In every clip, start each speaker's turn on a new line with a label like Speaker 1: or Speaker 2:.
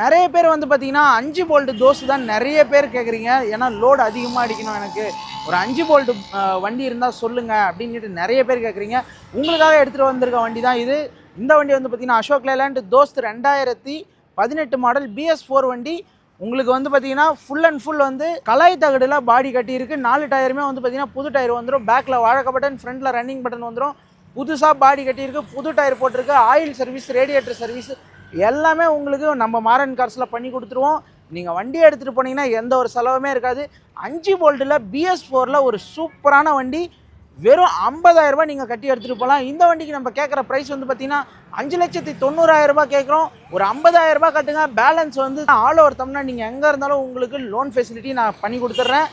Speaker 1: நிறைய பேர் வந்து பார்த்தீங்கன்னா அஞ்சு போல்ட்டு தோசு தான் நிறைய பேர் கேட்குறீங்க. ஏன்னா லோடு அதிகமாக அடிக்கணும் எனக்கு. ஒரு அஞ்சு போல்ட்டு வண்டி இருந்தால் சொல்லுங்கள் அப்படின்ட்டு நிறைய பேர் கேட்குறீங்க. உங்களுக்காக எடுத்துகிட்டு வந்திருக்க வண்டி தான் இது. இந்த வண்டி வந்து பார்த்தீங்கன்னா அசோக் லேலாண்ட் தோஸ்த் ரெண்டாயிரத்தி பதினெட்டு மாடல் பிஎஸ் ஃபோர் வண்டி. உங்களுக்கு வந்து பார்த்தீங்கன்னா ஃபுல் அண்ட் ஃபுல் வந்து கலாய் தகடில் பாடி கட்டியிருக்கு. நாலு டயருமே வந்து பார்த்தீங்கன்னா புது டயர் வந்துடும் பேக்கில் வாழக்க பட்டன் ஃப்ரண்ட்டில் ரன்னிங் பட்டன் வந்துடும் புதுசாக பாடி கட்டியிருக்கு. புது டயர் போட்டிருக்கு. ஆயில் சர்வீஸ் ரேடியேட்டர் சர்வீஸ் எல்லாமே உங்களுக்கு நம்ம மாரன் கார்ஸில் பண்ணி கொடுத்துருவோம். நீங்கள் வண்டி எடுத்துகிட்டு போனீங்கன்னா எந்த ஒரு செலவுமே இருக்காது. அஞ்சு போல்ட்டில் பிஎஸ் ஃபோரில் ஒரு சூப்பரான வண்டி. வெறும் ஐம்பதாயிரரூபா நீங்கள் கட்டி எடுத்துகிட்டு போகலாம் இந்த வண்டிக்கு நம்ம கேட்குற ப்ரைஸ் வந்து பார்த்தீங்கன்னா அஞ்சு லட்சத்தி தொண்ணூறாயிரம் கேட்குறோம் ஒரு ஐம்பதாயிரரூபா கட்டுங்க. பேலன்ஸ் வந்து ஆல் ஓவர் தமிழ்னா நீங்கள் எங்கே இருந்தாலும் உங்களுக்கு லோன் ஃபெசிலிட்டி நான் பண்ணி கொடுத்துட்றேன்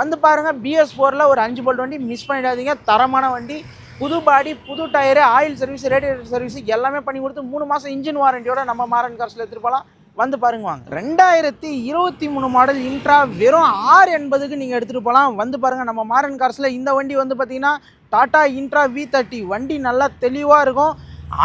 Speaker 1: வந்து பாருங்கள் பிஎஸ் ஃபோரில் ஒரு அஞ்சு போல்ட் வண்டி மிஸ் பண்ணிடாதீங்க. தரமான வண்டி. புது பாடி புது tyre oil service radiator service எல்லாமே பண்ணி கொடுத்து மூணு மாதம் இன்ஜின் வாரண்டியோட நம்ம மாரன் கார்ஸில் எடுத்துகிட்டு போகலாம். வந்து பாருங்க வாங்க. ரெண்டாயிரத்தி இருபத்தி மூணு மாடல் இன்ட்ரா வெறும் ஆறு எண்பதுக்கு நீங்கள் எடுத்துகிட்டு போகலாம். வந்து பாருங்கள் நம்ம மாரன் கார்ஸில் இந்த வண்டி வந்து பார்த்திங்கன்னா டாடா இன்ட்ரா வி தேர்ட்டி வண்டி நல்லா தெளிவாக இருக்கும்.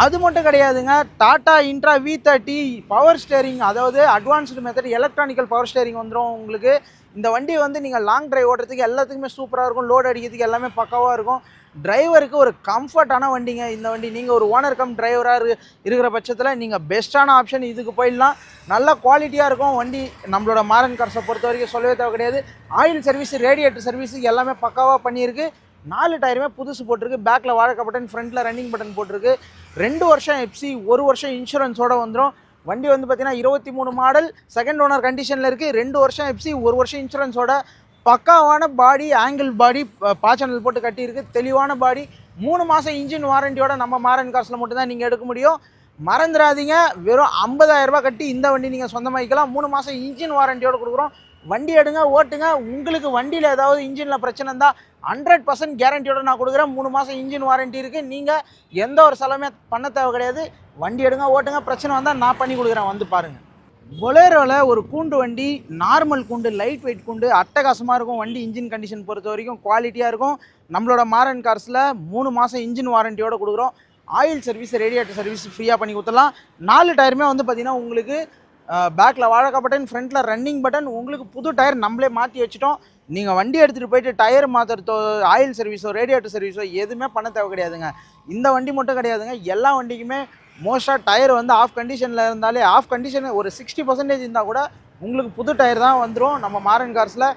Speaker 1: அது மட்டும் கிடையாதுங்க. Tata Intra V thirty power steering அதாவது advanced method electronical power steering வந்துடும் உங்களுக்கு. இந்த வண்டி வந்து நீங்கள் லாங் ட்ரைவ் ஓட்டுறதுக்கு எல்லாத்துக்குமே சூப்பராக இருக்கும். லோடு அடிக்கிறதுக்கு எல்லாமே பக்காவாக இருக்கும். டிரைவருக்கு ஒரு கம்ஃபர்ட்டான வண்டிங்க. இந்த வண்டி நீங்கள் ஒரு ஓனர் கம் டிரைவராக இரு இருக்கிற பட்சத்தில் நீங்கள் பெஸ்ட்டான ஆப்ஷன் இதுக்கு போயிடலாம். நல்ல குவாலிட்டியாக இருக்கும் வண்டி. நம்மளோட மாரன் கார்ஸை பொறுத்த வரைக்கும் சொல்லவே தேவை கிடையாது. ஆயில் சர்வீஸ் ரேடியேட்டர் சர்வீஸ் எல்லாமே பக்காவாக பண்ணியிருக்கு. நாலு டயருமே புதுசு போட்டிருக்கு. பேக்கில் வாழக்க பட்டன் ஃப்ரண்ட்டில் ரன்னிங் பட்டன் போட்டிருக்கு. ரெண்டு வருஷம் எஃப்சி ஒரு வருஷம் இன்சூரன்ஸோடு வந்துடும் வண்டி வந்து பார்த்தீங்கன்னா இருபத்தி மூணு மாடல் செகண்ட் ஓனர் கண்டிஷனில் இருக்குது ரெண்டு வருஷம் எஃப்சி ஒரு வருஷம் இன்சூரன்ஸோட பக்காவான பாடி ஆங்கிள் பாடி பாச்சனல் போட்டு கட்டியிருக்கு. தெளிவான பாடி மூணு மாதம் இன்ஜின் வாரண்டியோட நம்ம மாரன் காசில் மட்டும்தான் நீங்கள் எடுக்க முடியும். மறந்துடாதீங்க. வெறும் ஐம்பதாயிரரூபா கட்டி இந்த வண்டி நீங்கள் சொந்தமாக்கிக்கலாம். மூணு மாதம் இன்ஜின் வாரண்டியோடு கொடுக்குறோம். வண்டி எடுங்க ஓட்டுங்க. உங்களுக்கு வண்டியில் ஏதாவது இன்ஜினில் பிரச்சனை இருந்தால் ஹண்ட்ரட் பர்சன்ட் கேரண்டியோட நான் கொடுக்குறேன். மூணு மாதம் இன்ஜின் வாரண்டி இருக்குது நீங்கள் எந்த ஒரு செலவுமே பண்ண தேவை கிடையாது. வண்டி எடுங்க ஓட்டுங்க. பிரச்சனை வந்தால் நான் பண்ணி கொடுக்குறேன். வந்து பாருங்கள் பொலேரோவில் ஒரு கூண்டு வண்டி நார்மல் கூண்டு லைட் வெயிட் கூண்டு அட்டகாசமாக இருக்கும். வண்டி இன்ஜின் கண்டிஷன் பொறுத்த வரைக்கும் குவாலிட்டியாக இருக்கும். நம்மளோட மாரன் கார்ஸில் மூணு மாதம் இன்ஜின் வாரண்டியோடு கொடுக்குறோம். ஆயில் சர்வீஸ் ரேடியேட்டர் சர்வீஸ் ஃப்ரீயாக பண்ணி கொடுத்துடலாம். நாலு டயருமே வந்து பார்த்திங்கன்னா உங்களுக்கு பேக்கில் வாழக்கா பட்டன் ஃப்ரண்ட்டில் ரன்னிங் பட்டன் உங்களுக்கு புது டயர் நம்மளே மாற்றி வச்சுட்டோம். நீங்கள் வண்டி எடுத்துகிட்டு போயிட்டு டயர் மாற்றுறதோ ஆயில் சர்வீஸோ ரேடியேட்டர் சர்வீஸோ எதுவுமே பண்ண தேவை கிடையாதுங்க. இந்த வண்டி மட்டும் கிடையாதுங்க. எல்லா வண்டிக்குமே மோஸ்ட்டாக டயர் வந்து ஆஃப் கண்டிஷனில் இருந்தாலே ஆஃப் கண்டிஷன் ஒரு சிக்ஸ்டி பர்சன்டேஜ் இருந்தால் கூட உங்களுக்கு புது டயர் தான் வந்துடும் நம்ம மாரன் கார்ஸில்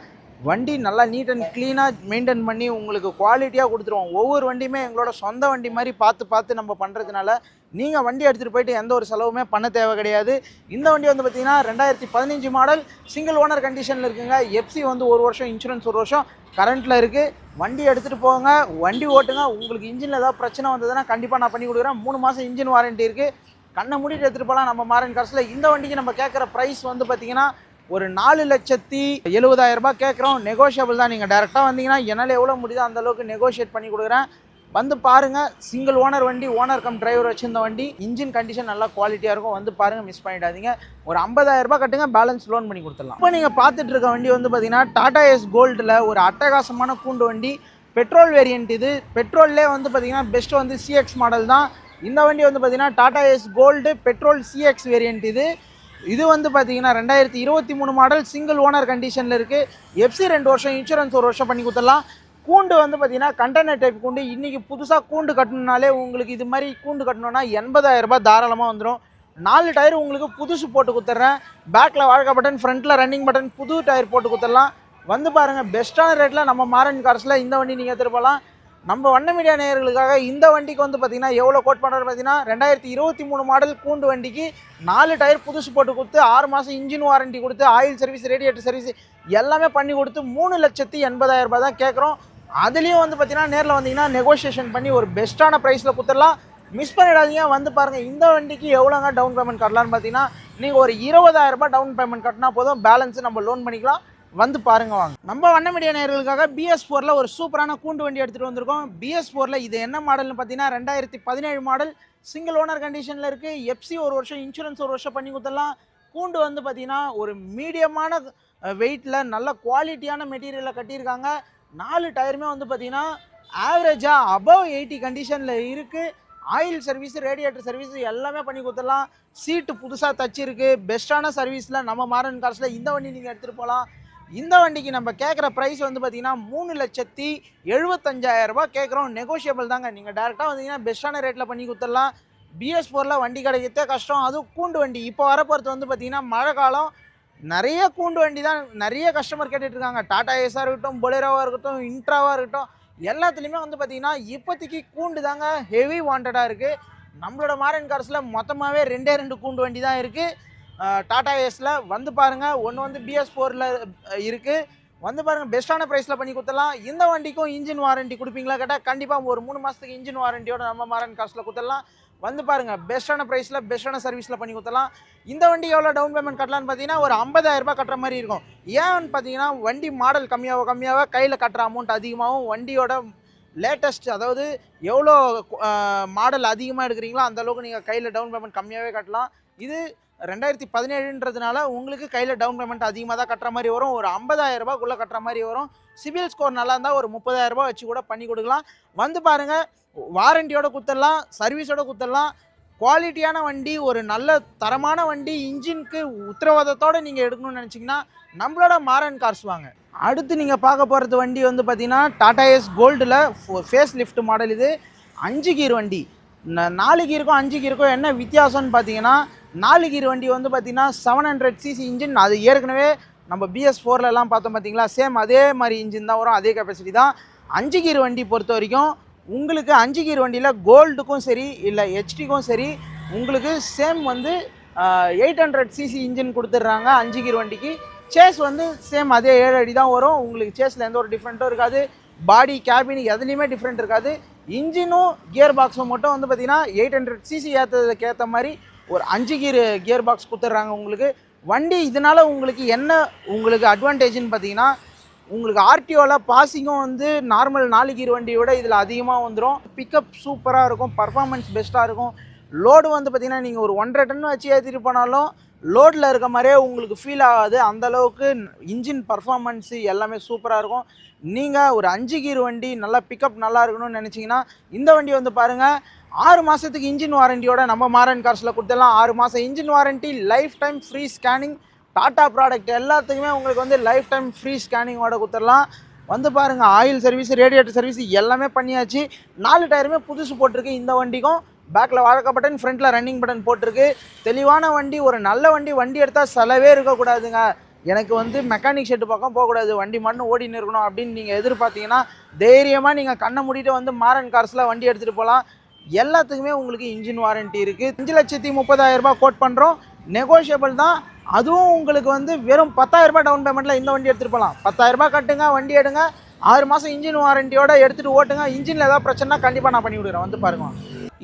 Speaker 1: வண்டி நல்லா நீட் அண்ட் க்ளீனாக மெயின்டைன் பண்ணி உங்களுக்கு குவாலிட்டியாக கொடுத்துருவோம். ஒவ்வொரு வண்டியுமே எங்களோட சொந்த வண்டி மாதிரி பார்த்து பார்த்து நம்ம பண்ணுறதுனால நீங்கள் வண்டி எடுத்துகிட்டு போயிட்டு எந்த ஒரு செலவுமே பண்ண தேவை கிடையாது. இந்த வண்டி வந்து பார்த்தீங்கன்னா ரெண்டாயிரத்தி பதினஞ்சு மாடல் சிங்கிள் ஓனர் கண்டிஷனில் இருக்குங்க. எஃப்சி வந்து ஒரு வருஷம் இன்சூரன்ஸ் ஒரு வருஷம் கரண்ட்டில் இருக்குது வண்டி எடுத்துகிட்டு போங்க வண்டி ஓட்டுங்க. உங்களுக்கு இன்ஜினில் ஏதாவது பிரச்சனை வந்ததுன்னா கண்டிப்பாக நான் பண்ணி கொடுக்குறேன். மூணு மாதம் இன்ஜின் வாரண்டி இருக்குது கண்ணை மூடிட்டு எடுத்துகிட்டு போகலாம் நம்ம மாறன் காசில் இந்த வண்டிக்கு நம்ம கேட்குற ப்ரைஸ் வந்து பார்த்தீங்கன்னா ஒரு நாலு லட்சத்தி எழுபதாயிரம் ரூபாய் கேட்குறோம். நெகோஷியபிள் தான். நீங்கள் டேரெக்டாக வந்தீங்கன்னா என்னால் எவ்வளோ முடியுதோ அந்தளவுக்கு நெகோஷியேட் பண்ணி கொடுக்குறேன். வந்து பாருங்கள் சிங்கிள் ஓனர் வண்டி ஓனர் கம் டிரைவர் வச்சுருந்த வண்டி இன்ஜின் கண்டிஷன் நல்லா குவாலிட்டியாக இருக்கும். வந்து பாருங்கள் மிஸ் பண்ணிடாதீங்க. ஒரு 50000 ரூபாய் கட்டுங்க பேலன்ஸ் லோன் பண்ணி கொடுத்துடலாம். இப்போ நீங்கள் பார்த்துட்டு இருக்க வண்டி வந்து பார்த்தீங்கன்னா டாடா எஸ் கோல்டில் ஒரு அட்டகாசமான கூண்டு வண்டி. பெட்ரோல் வேரியண்ட் இது. பெட்ரோல்லே வந்து பார்த்தீங்கன்னா பெஸ்ட் வந்து சிஎக்ஸ் மாடல் தான். இந்த வண்டி வந்து பார்த்தீங்கன்னா Tata ace gold petrol CX variant இது. இது வந்து பார்த்தீங்கன்னா ரெண்டாயிரத்தி இருபத்தி மூணு மாடல் சிங்கிள் ஓனர் கண்டிஷனில் இருக்குது எஃப்சி ரெண்டு வருஷம் இன்சூரன்ஸ் ஒரு வருஷம் பண்ணி கொடுத்துடலாம். கூண்டு வந்து பார்த்தீங்கன்னா கண்டெய்னர் டைப் கூண்டு. இன்றைக்கி புதுசாக கூண்டு கட்டணுனாலே உங்களுக்கு இது மாதிரி கூண்டு கட்டணுன்னா எண்பதாயிரரூபா தாராளமாக வந்துடும் நாலு டயர் உங்களுக்கு புதுசு போட்டு கொடுத்துட்றேன் பேக்கில் வாழ்க்கை பட்டன் ஃப்ரண்ட்டில் ரன்னிங் பட்டன் புது டயர் போட்டு கொடுத்துடலாம். வந்து பாருங்கள் பெஸ்ட்டான ரேட்டில் நம்ம மாரன் கார்ஸில் இந்த வண்டி நீங்கள் எடுத்துகிட்டு போகலாம். நம்ம வண்ண மீடியா நேயர்களுக்காக இந்த வண்டிக்கு வந்து பார்த்தீங்கன்னா எவ்வளோ கோட் பண்ணுறது பார்த்தீங்கன்னா ரெண்டாயிரத்தி இருபத்தி மூணு மாடல் கூண்டு வண்டிக்கு நாலு டயர் புதுசு போட்டு கொடுத்து ஆறு மாதம் இன்ஜின் வாரண்டி கொடுத்து ஆயில் சர்வீஸ் ரேடியேட்டர் சர்வீஸ் எல்லாமே பண்ணி கொடுத்து மூணு லட்சத்தி எண்பதாயிரம் ரூபாய் தான் கேட்குறோம். அதுலேயும் வந்து பார்த்திங்கன்னா நேரில் வந்தீங்கன்னா நெகோஷியேஷன் பண்ணி ஒரு பெஸ்ட்டான ப்ரைஸில் கொடுத்துடலாம். மிஸ் பண்ணிடாதீங்க வந்து பாருங்கள் இந்த வண்டிக்கு எவ்வளோங்க டவுன் பேமெண்ட் கட்டலான்னு பார்த்தீங்கன்னா நீங்கள் ஒரு இருபதாயிரரூபா டவுன் பேமெண்ட் கட்டினா போதும் பேலன்ஸு நம்ம லோன் பண்ணிக்கலாம். வந்து பாருங்க வாங்க. நம்ம வண்ண மீடியா நேயர்களுக்காக பிஎஸ் ஃபோரில் ஒரு சூப்பரான கூண்டு வண்டி எடுத்துகிட்டு வந்திருக்கோம். பிஎஸ் ஃபோரில் இது என்ன மாடல்னு பார்த்தீங்கன்னா ரெண்டாயிரத்தி பதினேழு மாடல். சிங்கிள் ஓனர் கண்டிஷனில் இருக்குது எஃப்சி ஒரு வருஷம் இன்சூரன்ஸ் ஒரு வருஷம் பண்ணி கொடுத்துடலாம். கூண்டு வந்து பார்த்தீங்கன்னா ஒரு மீடியமான வெயிட்டில் நல்ல குவாலிட்டியான மெட்டீரியலில் கட்டியிருக்காங்க. நாலு டயருமே வந்து பார்த்தீங்கன்னா ஆவரேஜாக அபவ் எயிட்டி கண்டிஷனில் இருக்குது ஆயில் சர்வீஸ் ரேடியேட்டர் சர்வீஸ் எல்லாமே பண்ணி கொடுத்துடலாம். சீட்டு புதுசாக தச்சிருக்கு. பெஸ்ட்டான சர்வீஸில் நம்ம மாரன் காசில் இந்த வண்டி நீங்கள் எடுத்துகிட்டு போகலாம். இந்த வண்டிக்கு நம்ம கேட்குற ப்ரைஸ் வந்து பார்த்தீங்கன்னா மூணு லட்சத்தி எழுபத்தஞ்சாயிரரூபா கேட்குறோம் நெகோஷியபிள் தாங்க. நீங்கள் டேரெக்டாக வந்தீங்கன்னா பெஸ்ட்டான ரேட்டில் பண்ணி கொடுத்துடலாம். பிஎஸ் ஃபோரில் வண்டி கிடைக்கிறதே கஷ்டம். அதுவும் கூண்டு வண்டி. இப்போ வரப்போகிறது வந்து பார்த்தீங்கன்னா மழை காலம். நிறைய கூண்டு வண்டி தான் நிறைய கஸ்டமர் கேட்டுட்ருக்காங்க டாடா ஏஸாக இருக்கட்டும் பொலேரோவாக இருக்கட்டும் இன்ட்ராவாக இருக்கட்டும். எல்லாத்துலேயுமே வந்து பார்த்திங்கன்னா இப்போதைக்கு கூண்டு தாங்க ஹெவி வாண்டடாக இருக்குது நம்மளோட மாரன் கார்ஸில் மொத்தமாகவே ரெண்டே ரெண்டு கூண்டு வண்டி தான் இருக்குது டாடா ஏஸில் வந்து பாருங்கள் ஒன்று வந்து பிஎஸ் ஃபோரில் இருக்குது வந்து பாருங்கள் பெஸ்ட்டான ப்ரைஸில் பண்ணி கொடுத்துடலாம். இந்த வண்டிக்கும் இன்ஜின் வாரண்டி கொடுப்பீங்களா கேட்டால் கண்டிப்பாக ஒரு மூணு மாதத்துக்கு இன்ஜின் வாரண்டியோட நம்ம மாறன் காசில் கொடுத்துடலாம். வந்து பாருங்கள் பெஸ்ட்டான ப்ரைஸில் பெஸ்ட்டான சர்வீஸில் பண்ணி கொடுத்துலாம் இந்த வண்டி எவ்வளோ டவுன் பேமெண்ட் கட்டலான்னு பார்த்தீங்கன்னா ஒரு 50000 ரூபாய் கட்டுற மாதிரி இருக்கும். ஏன்னு பார்த்தீங்கன்னா வண்டி மாடல் கம்மியாக கம்மியாக கையில் கட்டுற அமௌண்ட் அதிகமாகவும் வண்டியோட லேட்டஸ்ட் அதாவது எவ்வளோ மாடல் அதிகமாக எடுக்கிறீங்களோ அந்தளவுக்கு நீங்கள் கையில் டவுன் பேமெண்ட் கம்மியாகவே கட்டலாம். இது ரெண்டாயிரத்தி பதினேழுன்றதுனால உங்களுக்கு கையில் டவுன் பேமெண்ட் அதிகமாக தான் கட்டுற மாதிரி வரும். ஒரு 50000 ரூபாய்க்குள்ளே கட்டுற மாதிரி வரும். சிவில் ஸ்கோர் நல்லா இருந்தால் ஒரு 30000 ரூபாய் வச்சு கூட பண்ணி கொடுக்கலாம். வந்து பாருங்கள் வாரண்டியோட குத்தரலாம் சர்வீஸோட குத்தரலாம். குவாலிட்டியான வண்டி ஒரு நல்ல தரமான வண்டி இன்ஜினுக்கு உத்தரவாதத்தோடு நீங்கள் எடுக்கணும்னு நினச்சிங்கன்னா நம்மளோட மாரன் கார்ஸ் வாங்க. அடுத்து நீங்கள் பார்க்க போகிறது வண்டி வந்து பார்த்திங்கன்னா டாடா எஸ் கோல்டில் ஃபேஸ் லிஃப்ட் மாடல் இது. அஞ்சு கீர் வண்டி. நாலு கீருக்கும் அஞ்சு கீருக்கும் என்ன வித்தியாசம்னு பார்த்தீங்கன்னா நாலு கீர் வண்டி வந்து பார்த்திங்கன்னா செவன் ஹண்ட்ரட் சிசி இன்ஜின் அது ஏற்கனவே நம்ம பிஎஸ் ஃபோர்லலாம் பார்த்தோம் பார்த்தீங்களா சேம் அதே மாதிரி இன்ஜின் தான் வரும் அதே கெப்பாசிட்டி தான். அஞ்சு கீர் வண்டி பொறுத்த வரைக்கும் உங்களுக்கு அஞ்சு கீர் வண்டியில் கோல்டுக்கும் சரி இல்லை ஹெச்டிக்கும் சரி உங்களுக்கு சேம் வந்து எயிட் ஹண்ட்ரட் சிசி இன்ஜின் கொடுத்துட்றாங்க அஞ்சு கீர் வண்டிக்கு. சேஸ் வந்து சேம் அதே ஏழு அடி தான் வரும். உங்களுக்கு சேஸில் எந்த ஒரு டிஃப்ரெண்ட்டும் இருக்காது. பாடி கேபின் எதுலேயுமே டிஃப்ரெண்ட் இருக்காது. இன்ஜினும் கியர் பாக்ஸும் மட்டும் வந்து பார்த்தீங்கன்னா எயிட் ஹண்ட்ரட் சிசி ஏற்றதுக்கு ஏற்ற மாதிரி ஒரு அஞ்சு கீர் கியர் பாக்ஸ் கொடுத்துட்றாங்க உங்களுக்கு. வண்டி இதனால் உங்களுக்கு என்ன உங்களுக்கு அட்வான்டேஜ்னு பார்த்தீங்கன்னா உங்களுக்கு ஆர்டிஓவில் பாசிங்கும் வந்து நார்மல் நாலு கீர் வண்டியை விட இதில் அதிகமாக வந்துடும் பிக்கப் சூப்பராக இருக்கும் பர்ஃபார்மன்ஸ் பெஸ்ட்டாக இருக்கும். லோடு வந்து பார்த்திங்கன்னா நீங்கள் ஒரு ஒன்றரை டன் வச்சு ஏற்றிட்டு போனாலும் லோடில் இருக்க மாதிரியே உங்களுக்கு ஃபீல் ஆகாது. அந்த அளவுக்கு இன்ஜின் பர்ஃபார்மன்ஸு எல்லாமே சூப்பராக இருக்கும். நீங்கள் ஒரு அஞ்சு கீர் வண்டி நல்லா பிக்கப் நல்லா இருக்கணும்னு நினச்சிங்கன்னா இந்த வண்டி வந்து பாருங்கள் ஆறு மாதத்துக்கு இன்ஜின் வாரண்டியோட நம்ம மாரன் கார்ஸில் கொடுத்துடலாம். ஆறு மாதம் engine warranty life time free scanning Tata product எல்லாத்துக்குமே உங்களுக்கு வந்து லைஃப் டைம் ஃப்ரீ ஸ்கேனிங்கோட கொடுத்துடலாம். வந்து பாருங்கள் ஆயில் சர்வீஸ் ரேடியேட்டர் சர்வீஸ் எல்லாமே பண்ணியாச்சு. நாலு டயருமே புதுசு போட்டிருக்கு இந்த வண்டிக்கும். பேக்கில் வாழக்க பட்டன் ஃப்ரண்ட்டில் ரன்னிங் பட்டன் போட்டிருக்கு. தெளிவான வண்டி ஒரு நல்ல வண்டி வண்டி எடுத்தால் செலவே இருக்கக்கூடாதுங்க. எனக்கு வந்து மெக்கானிக் ஷெட்டு பக்கம் போகக்கூடாது. வண்டி மட்டும் ஓடின்னு இருக்கணும் அப்படின்னு நீங்கள் எதிர்பார்த்தீங்கன்னா தைரியமாக நீங்கள் கண்ணை மூடிட்டு வந்து மாரன் கார்ஸில் வண்டி எடுத்துகிட்டு போகலாம் எல்லாத்துக்குமே உங்களுக்கு இன்ஜின் வாரண்டி இருக்குது அஞ்சு லட்சத்தி முப்பதாயிரம் ரூபாய் கோட் பண்ணுறோம் நெகோஷியபிள் தான். அதுவும் உங்களுக்கு வந்து வெறும் பத்தாயிரரூபா டவுன் பேமெண்ட்டில் இந்த வண்டி எடுத்துகிட்டு போகலாம் பத்தாயிரரூபா கட்டுங்க வண்டி எடுங்க. ஆறு மாதம் இன்ஜின் வாரண்டியோட எடுத்துகிட்டு ஓட்டுங்க. இன்ஜினில் ஏதாவது பிரச்சனைனா கண்டிப்பாக நான் பண்ணி விடுறேன். வந்து பாருங்க.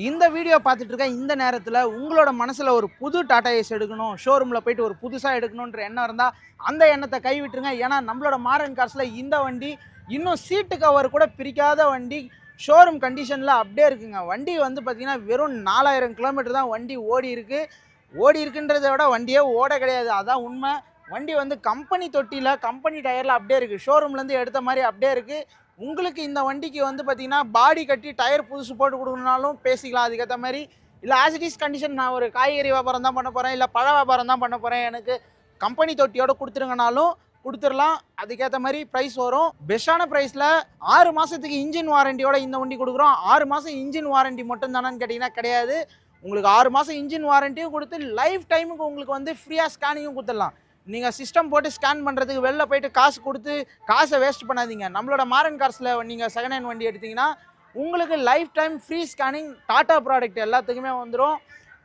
Speaker 1: இந்த வீடியோ பார்த்துட்டு இருக்க இந்த நேரத்தில் உங்களோட மனசில் ஒரு புது டாடா ஏஸ் எடுக்கணும் ஷோரூமில் போயிட்டு ஒரு புதுசாக எடுக்கணுன்ற எண்ணம் இருந்தால் அந்த எண்ணத்தை கைவிட்டுருங்க. ஏன்னா நம்மளோட மாரன் கார்ஸில் இந்த வண்டி இன்னும் சீட்டு கவர் கூட பிரிக்காத வண்டி ஷோரூம் கண்டிஷனில் அப்படியே இருக்குங்க. வண்டி வந்து பார்த்திங்கன்னா வெறும் நாலாயிரம் கிலோமீட்டர் தான் வண்டி ஓடி இருக்குது ஓடி இருக்குன்றதை விட வண்டியே ஓட கிடையாது. அதான் உண்மை. வண்டி வந்து கம்பெனி தொட்டியில் கம்பெனி டயரில் அப்படியே இருக்குது ஷோரூம்லேருந்து எடுத்த மாதிரி அப்படியே இருக்குது உங்களுக்கு இந்த வண்டிக்கு வந்து பார்த்தீங்கன்னா பாடி கட்டி டயர் புதுசு போட்டு கொடுக்கணுனாலும் பேசிக்கலாம். அதுக்கேற்ற மாதிரி இல்லை ஆசிட்டிஸ் கண்டிஷன் நான் ஒரு காய்கறி வியாபாரம் தான் பண்ண போகிறேன் இல்லை பழ வியாபாரம் தான் பண்ண போகிறேன் எனக்கு கம்பெனி தொட்டியோட கொடுத்துருங்கனாலும் கொடுத்துடலாம். அதுக்கேற்ற மாதிரி ப்ரைஸ் வரும். பெஸ்ட்டான ப்ரைஸில் ஆறு மாதத்துக்கு இன்ஜின் வாரண்டியோட இந்த வண்டி கொடுக்குறோம். ஆறு மாதம் இன்ஜின் வாரண்டி மட்டும் தானேன்னு கேட்டிங்கன்னா கிடையாது. உங்களுக்கு ஆறு மாதம் இன்ஜின் வாரண்டியும் கொடுத்து லைஃப் டைமுக்கு உங்களுக்கு வந்து ஃப்ரீயாக ஸ்கேனிங்கும் கொடுத்துடலாம். நீங்கள் சிஸ்டம் போட்டு ஸ்கேன் பண்ணுறதுக்கு வெளில போயிட்டு காசு கொடுத்து காசை வேஸ்ட் பண்ணாதீங்க. நம்மளோட மாரன் கார்ஸில் நீங்கள் செகண்ட் ஹேண்ட் வண்டி எடுத்தீங்கன்னா உங்களுக்கு life time free scanning Tata product எல்லாத்துக்குமே வந்துடும்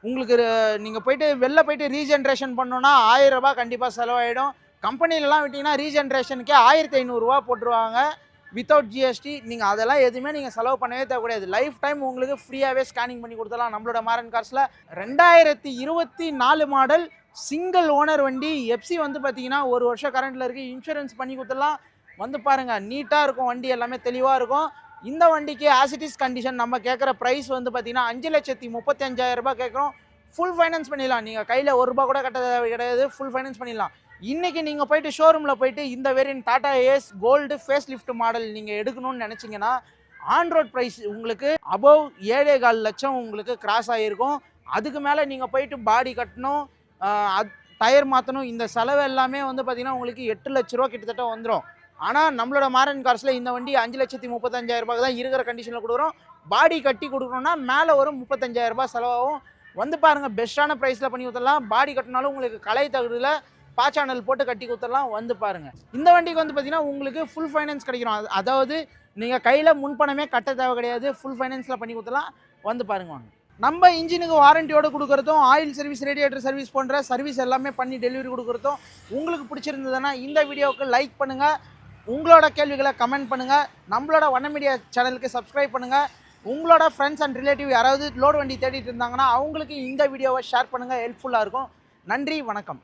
Speaker 1: உங்களுக்கு நீங்கள் போயிட்டு வெளில போயிட்டு ரீஜென்ரேஷன் பண்ணோன்னா ஆயிரம் ரூபாய் கண்டிப்பாக செலவாயிடும். கம்பெனிலலாம் விட்டிங்கன்னா ரீஜென்ரேஷனுக்கே ஆயிரத்தி ஐநூறுரூவா போட்டுருவாங்க. வித்தவுட் ஜிஎஸ்டி நீங்கள் அதெல்லாம் எதுவுமே நீங்கள் செலவு பண்ணவே தேவைக்கூடாது லைஃப் டைம் உங்களுக்கு ஃப்ரீயாகவே ஸ்கேனிங் பண்ணி கொடுத்துடலாம். நம்மளோட மாரன் கார்ஸில் ரெண்டாயிரத்தி இருபத்தி நாலு மாடல் சிங்கிள் ஓனர் வண்டி. எப்சி வந்து பார்த்தீங்கன்னா ஒரு வருஷம் கரண்ட்டில் இருக்குது இன்சூரன்ஸ் பண்ணி கொடுத்துடலாம். வந்து பாருங்கள் நீட்டாக இருக்கும் வண்டி. எல்லாமே தெளிவாக இருக்கும். இந்த வண்டிக்கு ஆசிட்டிஸ் கண்டிஷன் நம்ம கேட்குற ப்ரைஸ் வந்து பார்த்தீங்கன்னா அஞ்சு லட்சத்தி முப்பத்தஞ்சாயிரரூபா கேட்குறோம் ஃபுல் ஃபைனான்ஸ் பண்ணிடலாம். நீங்கள் கையில் ஒரு ரூபா கூட கட்ட கிடையாது ஃபுல் ஃபைனான்ஸ் பண்ணிடலாம். இன்றைக்கி நீங்கள் போயிட்டு ஷோரூமில் போயிட்டு இந்த variant Tata ace gold face lift model நீங்கள் எடுக்கணும்னு நினச்சிங்கன்னா ஆன்ரோட் ப்ரைஸ் உங்களுக்கு அபவ் ஏழே கால் லட்சம் உங்களுக்கு கிராஸ் ஆகிருக்கும் அதுக்கு மேலே நீங்கள் போயிட்டு பாடி கட்டணும் டயர் மாற்றணும் இந்த செலவு எல்லாமே வந்து பார்த்திங்கன்னா உங்களுக்கு எட்டு லட்ச ரூபா கிட்டத்தட்ட வந்துடும் ஆனால் நம்மளோட மாரன் கார்ஸில் இந்த வண்டி அஞ்சு லட்சத்தி முப்பத்தஞ்சாயிரரூபாய்க்கு தான் இருக்கிற கண்டிஷனில் கொடுக்குறோம். பாடி கட்டி கொடுக்கணும்னா மேலே ஒரு முப்பத்தஞ்சாயிரரூபா செலவாகும். வந்து பாருங்கள் பெஸ்ட்டான ப்ரைஸில் பண்ணி கொடுத்துடலாம். பாடி கட்டினாலும் உங்களுக்கு கலை தகுதியில் பாச்சானல் போட்டு கட்டி கொடுத்துடலாம் வந்து பாருங்கள் இந்த வண்டிக்கு வந்து பார்த்தீங்கன்னா உங்களுக்கு ஃபுல் ஃபைனான்ஸ் கிடைக்கும் அது- அதாவது நீங்கள் கையில் முன்பணமே கட்ட தேவை கிடையாது. ஃபுல் ஃபைனான்ஸில் பண்ணி கொடுத்துலாம் வந்து பாருங்க வாங்க. நம்ம இன்ஜினுக்கு வாரண்டியோடு கொடுக்குறதும் ஆயில் சர்வீஸ் ரேடியேட்டர் சர்வீஸ் போன்ற சர்வீஸ் எல்லாமே பண்ணி டெலிவரி கொடுக்குறதும் உங்களுக்கு பிடிச்சிருந்ததுன்னா இந்த வீடியோவுக்கு லைக் பண்ணுங்கள் உங்களோட கேள்விகளை கமெண்ட் பண்ணுங்கள் நம்மளோட வண்ண மீடியா சேனலுக்கு சப்ஸ்கிரைப் பண்ணுங்கள் உங்களோட ஃப்ரெண்ட்ஸ் அண்ட் ரிலேட்டிவ் யாராவது லோடு வண்டி தேடிட்டு இருந்தாங்கன்னா அவங்களுக்கு இந்த வீடியோவை ஷேர் பண்ணுங்கள் ஹெல்ப்ஃபுல்லாக இருக்கும். நன்றி வணக்கம்.